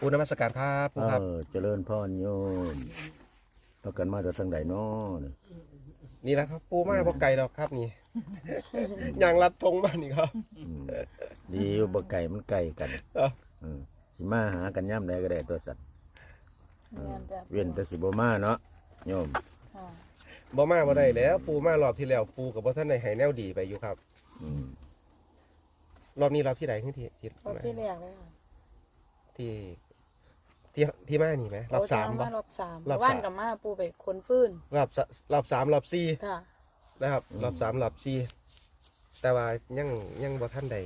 ปูนมัสการครับปูครับ เออเจริญพรโยมพากันมาจากทางใดน้อนี่นี่แหละครับปูมาบ่ไกลดอกครับนี่อย่างลัดทงบ้านนี่ครับ อืมดีอยู่บ่ไก่มันไก่กันเอ้าเออสิมาหากันย่ำใดก็ได้ตัวสัตว์แม่นจ้ะเว้นแต่สิบ่มาเนาะโยมค่ะบ่มาบ่ได้แล้ว ปูมารอบที่แล้วปูกับบ่ท่านได้ให้แนวดีไปอยู่ครับ อืมรอบนี้รอบที่ใดขึ้นที่ที่รอบที่แรกเลยค่ะที่ ที่ที่มานี่ไหมรอบสามโอ้ปะจะรอบสามรอบสาม ว่านกับมาปูไปคนฟื้นรอบสะรอบสามรอบสี่ค่ะ นะครับ รอบสามรอบสี่แต่ว่ายังยังบ่ท่านใด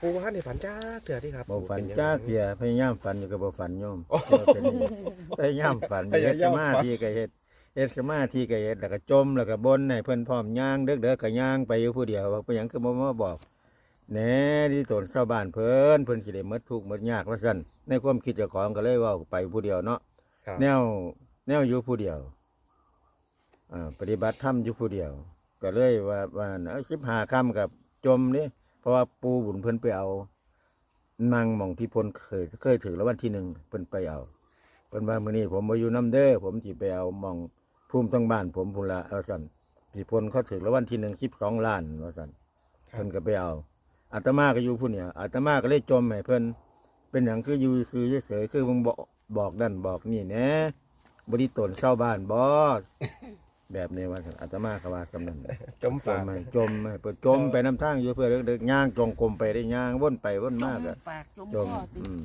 ปูบ่ท่านได้ฝันจ้าเถื่อที่ครับบ่ฝันปูเป็ยังไงจ้าเสียพยายามฝันอยู่ก็บ่ฝันโยมโอ้ว่าเป็นนี่พยายามฝันพยายามเฮ็ดสมาธิก็เฮ็ดเฮ็ดสมาธิก็เฮ็ดแล้วก็จมแล้วก็บนให้เพิ่นพร้อมย่างเด้อๆก็ย่างไปอยู่ผู้เดียวว่าเป็นหยังคือบ่มาบอก แหน่ที่ตนชาวบ้านเพิ่นเพิ่นสิได้หมดทุกข์หมดยากว่าซั่นในความคิดเจ้าของก็เลยเว้าไปผู้เดียวเนาะครับ แนวแนวอยู่ผู้เดียวอ่าปฏิบัติธรรมอยู่ผู้เดียว ก็เลยว่าว่าเอา15ค่ำกับจมนี่เพราะว่าปูบุญเพิ่นไปเอานางหม่องที่พลเคยเคยถือแล้ววันที่หนึ่งเพิ่นไปเอาเพิ่นว่ามื้อนี้ผมบ่อยู่นํเด้อผมสิไปเอาหม่องภูมิทั้งบ้านผมพุ่นละเอาซั่นพี่พลเขาถือแล้ววันที่หนึ่ง12ล้านว่าซั่นครับ เพิ่นก็ไปเอา อาตมาก็อยู่ผู้เนี่ยอาตมาก็เลยจมให้เพิ่นเป็นอย่างคืออยู่ซื้อเฉยๆคือมึงบอกบอกนั่นบอกนี่แหนะบริตนเศร้าบ้านบ่แบบนี้ว่าซั่นอาตมาก็ว่าสำนั้นจมจปามกให้จมให้เพิ่นจมไปน้ำทางอยู่เพื่อเด็กๆย่างจงกรมไปได้ย่างวนไปวนมากอะ ปากจมจมคอติอืม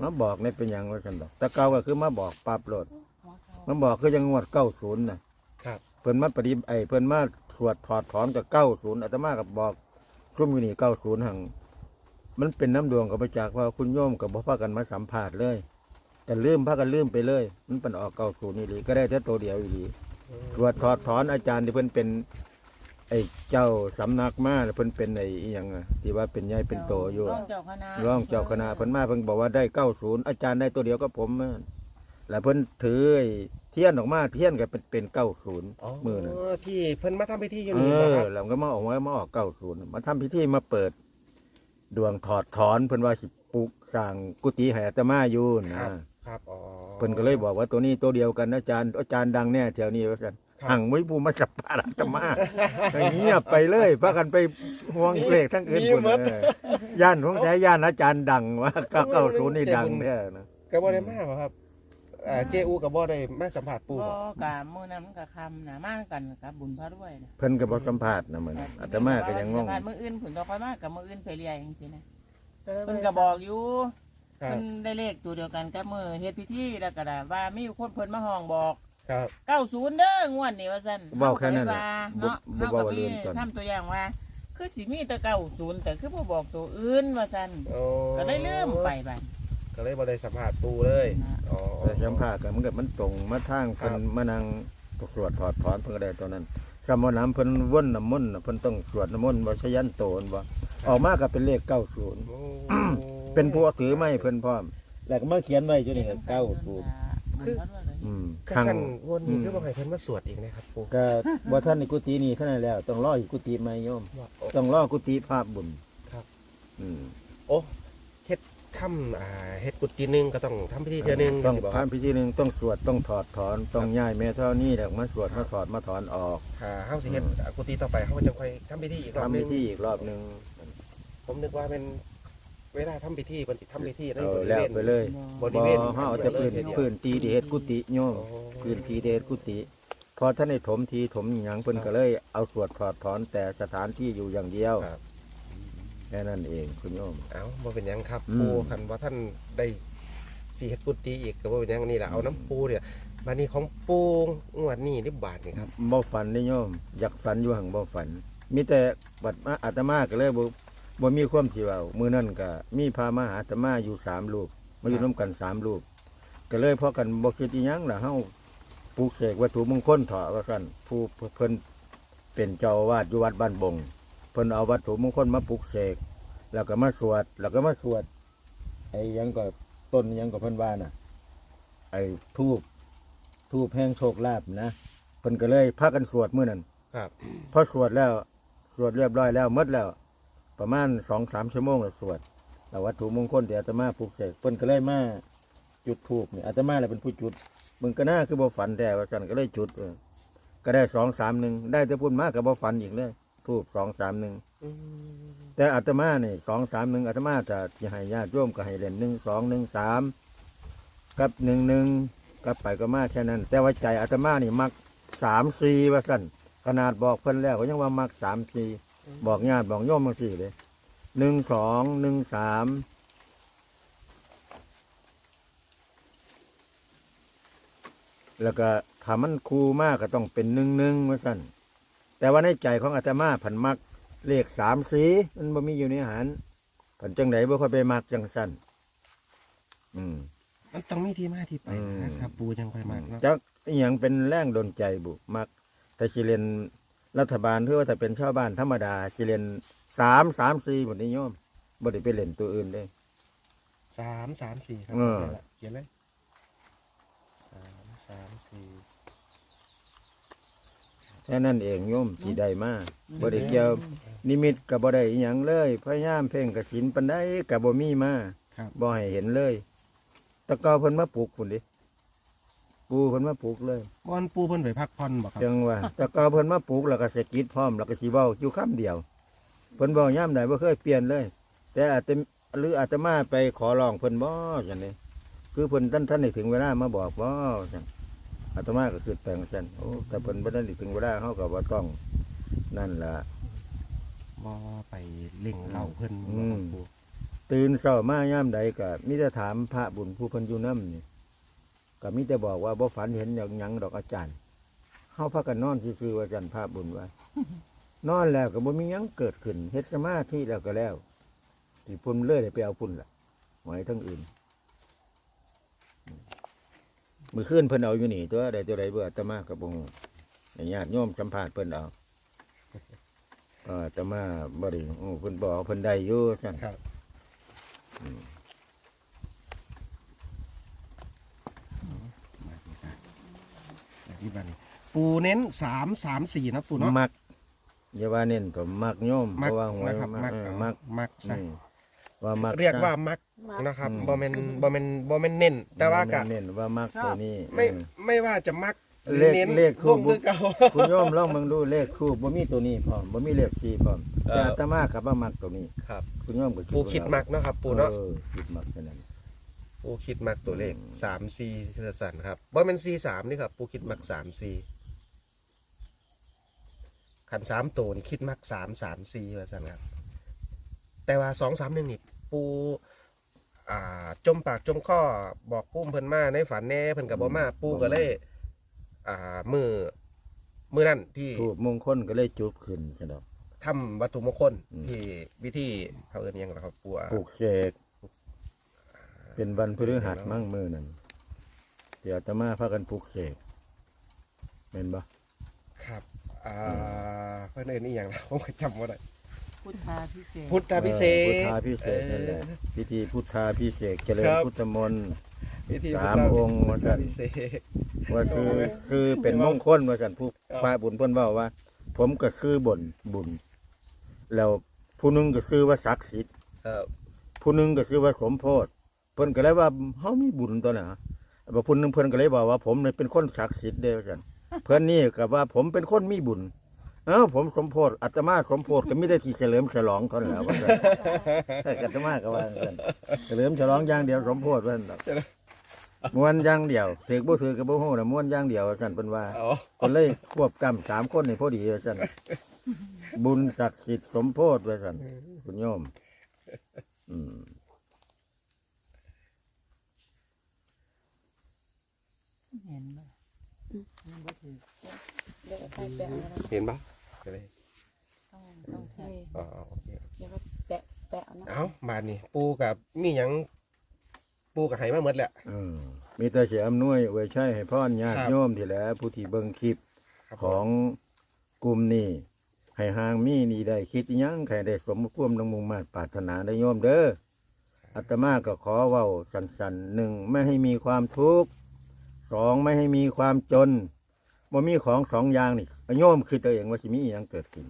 มาบอกในเป็นหยังว่าซั่นดอก แต่เก่าก็คือมาบอกปรับโลดหัวเขามาบอกคือยังงวด90น่ะครับ เพิ่นมาปฏิไอเพิ่นมาสวดถอดถอนจากเก้าศูนย์อาตมากับบอก ซุ่มอยู่นี่เก้าศูนย์หังมันเป็นน้ำดวงกับประจักษ์ว่าคุณโยมกับพ่พากันมาสัมผัสเลยแต่ลืมพากันลืมไปเลย มันเป็นออกเก้าศูนย์นี่หลีก็ได้แต่ตัวเดียวอีหลีสวดถอดถอนอาจารย์ที่เพิ่นเป็นไอ้เจ้าสำนักมาเพิ่นเป็นไอ้อิหยังอะที่ว่าเป็นใหญ่เป็นโตอยู่รองเจ้าคณะร้องเจ้าคณะเพิ่นมาเพิ่นบอกว่าได้เก้าศูนย์อาจารย์ได้ตัวเดียวก็ผมอะแล้วเพิ่นถือไอ้ เทียนออกมาเทียนก็เป็นเป็นเก้าศูนย์อ๋อมือนั่นที่เพิ่นมาทำพิธีอยู่เอนี่บ่อครับแล้วก็มาออกมามาออกเก้าศูนย์มาทำพิธีมาเปิด ดวงถอดถอนเพิ่นว่าสิปลูกสร้างกุฏิให้อาตมาอยู่คนะรับครับอ๋อเพิ่นก็เลยบอกว่าตัวนี้ตัวเดียวกันนะอาจารย์อาจารย์ดังแน่แถวนี้ว่าซั่นครับหังไม่ผู้มาสับปะอาตมาก็เงียบไปเลยพากันไปห่วงเลขทั้งอื่นพุ่นเออย่านของแสย่านอาจารย์ดังว่าเก้าศูนย์นี่ดังแท้นะก็บ่ได้มาบ่ครับ อ่าเจอูก็บ่ได้มาสัมผัสปูบ่บ่กะมื้อนั้นมันก็คำนะมากันกับบุญพระด้วยนะเพิ่นก็บ่สัมภาษณ์นะมันอาตมาก็ยังงงว่ามื้ออื่นผุนต่อค่อยมากับมื้ออื่นไปเรียจังซี่นะก็เลยเพิ่นก็บอกอยู่ครัเพิ่บนได้เลขตัวเดียวกันกับมื้อเฮ็ดพิธีแล้วก็ได้ว่ามีคนเพิ่นมาห้องบอก ครับ90เด้องวดนี้ว่าซั่นเว้าแค่นั้นแหละเนาะบ่เฮาบ่ก็เว้ามีเรื่องก่อน ทำตัวอย่างว่า คือสิมีแต่90แต่คือบ่บอกตัวอื่นว่าซั่นโอ้ก็ได้ลืมไปบัด ก็เลยบ่ได้สัมผัสปูเลยอ๋อแต่สัมภาษณ์ก็มันก็มันตรงมาทางเพิ่นครับมานั่งสวดถอดถอนเพิ่นก็ได้ตัวนั้นสมน้ำเพิ่นวนน้ำมนต์น่ะเพิ่นต้องสวดน้ำมนต์บ่ชยันโตนบ่ออกมาก็เป็นเลข90 โอ้เป็นผู้ถือไม้เพิ่นพร้อม แล้วก็มาเขียนไว้อยู่นี่บุญ90พระด้วยเลยอืมก็ครั้งสั่นวนนี่อืมคือบ่ให้เพิ่นมาสวดอีกนะครับปูก็บ่ทันในกุฏินี้เท่านั้นแล้ว ต้องรออีกกุฏิใหม่โยม ว่าต้องรอกุฏิพระบุญครับ อืม โอ้เฮ็ด ทำอ่าเฮ็ดกุฏิหนึงก็ต้องทำพิธีเทื่อหนึงต้องสิบ่คผ่ารันบพิธีหนึงต้องสวดต้องถอดถอนต้องย้ายแม่เท่านี้แล้วมาสวดมาถอดมาถอนออกถ้าเฮาสิเฮ็ดอ่ากุฏิต่อไปเฮาก็จะค่อยทำพิธีอีกรอบทำหนึพิงธีอีกรอบหนึงผมนึกว่าเป็นเวลาทำพิธีเพิ่นสิทำพิธีในเอาบริแล้วเวณ ไปเลยบริเวณบ่เฮาเอาแต่พื้นเดียวพื้นตีที่เฮ็ดกุฏิโยม โอ้ พื้นที่ที่เฮ็ดกุฏิพอท่านได้ถมทีถมหยังเพิ่นก็เลยเอาสวดถอดถอนแต่สถานที่อยู่อย่างเดียว ครับแค่นั้นเองคุณโยม เอ้าบ่เป็นหยังครับอืม ปูคันว่าท่านได้สิเฮ็ดกุฏิอีกก็บ่เป็นหยังนี่ล่ะเอาน้ำปูเนี่ยบัดนี้ของปูงวดนี้นี่บาทนี่ครับบ่ฝันได้โยม อยากฝันอยู่หังบ่ฝัน มีแต่บัดมาอาตมาก็เลยบ่บ่มีความสิเว้ามื้อนั้นก็มีพามาหาอาตมาอยู่สามรูปมาอยู่นํกันสามรูปก็เลยพอกันบ่คิดอีหยังล่ะเฮาปลูกเสกวัตถุมงคลเถาะว่าซั่นผู้เพิ่นเป็นเจ้าอาวาสอยู่วัดบ้านบงเพิ่นเอาวัตถุมงคลมาปลูกเสก แล้วก็มาสวด แล้วก็มาสวด ไอ้หยังก็ต้นหยังก็เพิ่นว่าน่ะ ไอ้ทูบทูบแห่งโชคลาภนะเพิ่นก็เลยพากันสวดมื้อนั้นครับ พอสวดแล้วสวดเรียบร้อยแล้วหมดแล้ว ประมาณสองสามชั่วโมงแล้วสวดแต่วัตถุมงคลที่อาตมาปลูกเสกเพิ่นก็เลยมาจุดธูปนี่อาตมาแหละเป็นผู้จุดมึงก็น่าคือบ่ฝันแต่ว่าซั่นก็เลยจุดเออก็ได้สองสามหนึ่งได้แต่พุ่นมาก็บ่ฝันอีกเลย ทูบสองสามหนึ่งอืมแต่อาตมาเนี่ยสองสามหนึ่งอาตมาจะสิให้ญาติโยมก็ให้เล่นหนึ่งสองหนึ่งสามกับหนึ่งหนึ่งกับไปก็มาแค่นั้น แต่ว่าใจอาตมานี่มักสามสี่ว่าสั่นขนาดบอกเพิ่นแล้วก็ยังว่ามักสามสี่บอกญาติบอกโยมบางสี่เลยหนึ่งสองหนึ่งสามแล้วก็ถ้ามันคูมากก็ต้องเป็นหนึ่งหนึ่งว่าสั่น แต่ว่าในใจของอาตมาผันมักเลขสามสีมันบ่มีอยู่ในอาหารผันจังไหนบ่ค่อยไปมักจังสั้นอืม มันต้องมีที่มาที่ไปอืม นะครับ ปูยังไปมากเนาะจักอหย่างเป็นแรงดนใจบุมักแต่สิเรียนรัฐบาลหรือว่าแต่เป็นชาวบ้านธรรมดาสิเรียนสามสามสี่หมดนิยมบ่ได้ไปเล่นตัวอื่นเลยสามสามสี่ครับเออ เขียนละเขียนเลยสามสามสี่ แค่นั้นเองโยมที่ได้มาบ่ได้เกี่ยวนิมิตก็บ่ได้อหยังเลยพยายามเพ่งกสินปานใดก็บ่มีมาครับ บ่ให้เห็นเลยแตะกอเพิ่นมาปลูกพุ่นดิปูเพิ่นมาปลูกเลย บอนปูเพิ่นไปพักผ่อนบ่ครับ จังว่า แต่ก็เพิ่นมาปลูกแล้วก็เสกิดพร้อมแล้วก็สิเว้าอยู่คำเดียวเพิ่นบอกย่ามใดบ่เคยเปลี่ยนเลย แต่อาจจะหรืออาตมาไปขอร้องเพิ่นบ่จังนี้คือเพิ่นท่านท่านได้ถึงเวลามาบอกบ่จัง อาตมาก็คือแปลงซั่นโอ้แต่เพิ่นบ่ทันได้ถึงเวลาเฮาก็บ่ต้องนั่นล่ะบ่ไปเล่งเหล่าเพิ่นอืบ่มครับปูตื่นเช้ามายามใดก็มีแต่ถามพระบุญผู้เพิ่นอยู่นํนี่ก็มีแต่บอกว่าบ่ฝันเห็นหยังหยังดอกอาจารย์เฮาพากันนอนซื่อๆว่าจันพระบุญว่านอนแล้วก็บ่มีหยังเกิดขึ้นเฮ็ดสมาธิแล้วก็แล้วสิพุ่นเลยได้ไปเอาพุ่นล่ะหมายทั้งอื่น มื้อคืนเพิ่นเอาอยู่นี่ตัวใดตัวใดเบื่ออาตมาก็บ่ฮู้ให้ญาติโยมสัมภาษณ์เพิ่นเอาเอออาตมาบ่ได้ฮู้เพิ่นบอกว่าเพิ่นได้อยู่ซั่นครับมาดีครับแบบนี้บ้านี้ปูเน้นสามสามสี่นะปูเนาะมักอย่าว่าเน้นก็มักโยมเพมักราะว่าหวยนะครับมัมักกเออเอามักมักซะอืมว่ามักเรียกว่าซะมัก มักนะครับอืม บ่แม่นบ่แม่นบ่แม่นเน้น แต่ว่าก็เน้นว่ามักตัวนี้ไม่เออ ไม่ว่าจะมักหรือเลขเน้นเลขคู่ร่วมคือเก่า คุณโยมลองเบิ่งดูเลขคู่บ่มีตัวนี้พร้อมบ่มีเลขสี่พร้อมเออ แต่อาตมากับว่ามักตัวนี้ ครับคุณโยมก็ปูคิดมักเนาะครับปูเนาะออคิดมักเท่านั้น ปูคิดมักตัวเลขสามสี่เทือสันครับบ่แม่นสี่สามนี่ครับปูคิดมักสามสี่ขันสามตัวนี่คิดมักสามสามสี่ว่าสันครับแต่ว่าสองสามหนึ่งนี่ปู อ่าจมปากจมข้อบอกปุ้มเพิ่นมาในฝันแน่เพิ่นกับบ่มาปูก็เลย อ่ามือมือนั่นที่ทูบมงคลก็เลยจุดขึ้นซะดอก ทำวัตถุมงคลอืม ที่วิธีเขาเอิ้นหยังล่ะครับปูอะปลูกเสกเป็นวันพฤหัสมั่งมื้อนั้นที่อาตมาพากันปลูกเสกแม่นบ่ครับอ่าเพิ่นเอิ้นอีหยังล่ะผมก็จำบ่ได้ พุทธาพิเศษพุทธาพิเศพุทษธาพิเศษนั่นแหละพิธีพุทธาพิเศษเจริญครับ พุทธมนต์วิธีสามองค์พุว่าทซั่ธาน พิเศษ ว่าคือคือเป็นมงคลว่าสันผู้ครับ พระบุญเพิ่นเว้าว่า ผมก็คือบ่นบุญ แล้วผู้หนึงก็คือว่าศักดิ์สิทธิ์ ครับผู้หนึงก็คือว่าสมโพธิเพิ่นก็เลยว่าเฮามีบุญตัวน่ะบ่ผู้หนึงเพิ่นก็เลยบอกว่าผมเนี่ยเป็นคนศักดิ์สิทธิ์เด้อว่าซั่นเพิ่นนี่ก็ว่าผมเป็นคนมีบุญ เอ้าผมสมโพธิอาตมาสมโพธิก็มีได้ที่เฉลิมฉลองเท่านั้นแหละว่าซั่นอาตมาก็ว่าซั่นเฉลิมฉลองอย่างเดียวสมโพธิว่าซั่นดอกม่วนอย่างเดียวถือบ่ถือก็บ่ฮู้น่ะม่วนอย่างเดียวว่าซั่นเพิ่นว่า อ๋อคนเลยควบกำสามคนนี่พอดีว่าสันบุญศักดิ์สิทธิ์สมโพธิว่าสันคุณโยม อืมเห็นบ่เห็นบ่ถือ เดี๋ยวให้แปะเอานะเห็นปะ ก็เลยต้องต้องแทนนี่อ๋อโอเคเดี๋ยวก็แปะแปะเอานะเอาบานนี่ปูกับมีหยังปูกับไหมาหมดแหละ เออมีแต่เสียอำนวยไว้ใช้ให้พ่อญาติครับ โยมที่แหล้วผู้ที่เบิ่งคลิปครับของกลุ่มนี้ให้ห่างมีนี่ได้คิดอิหยังใครได้สมความดังมุ่งมาตรปรารถนาได้โยมเด้ออาตมาก็ขอเว้าสันๆหนึ่งไม่ให้มีความทุกข์สองไม่ให้มีความจนบ่มีของสองอย่างนี่ โยมคือตัวเองว่าสิมีอิหยังเกิดขึ้น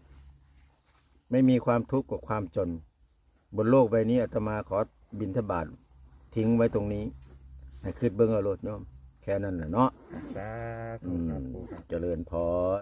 ไม่มีความทุกข์กับความจน บนโลกใบนี้อาตมาขอบินทบาททิ้งไว้ตรงนี้ ให้คิดเบิ่งเอาโลดโยม แค่นั้นน่ะเนาะสาธุอืครับมปูครับ เจริญพร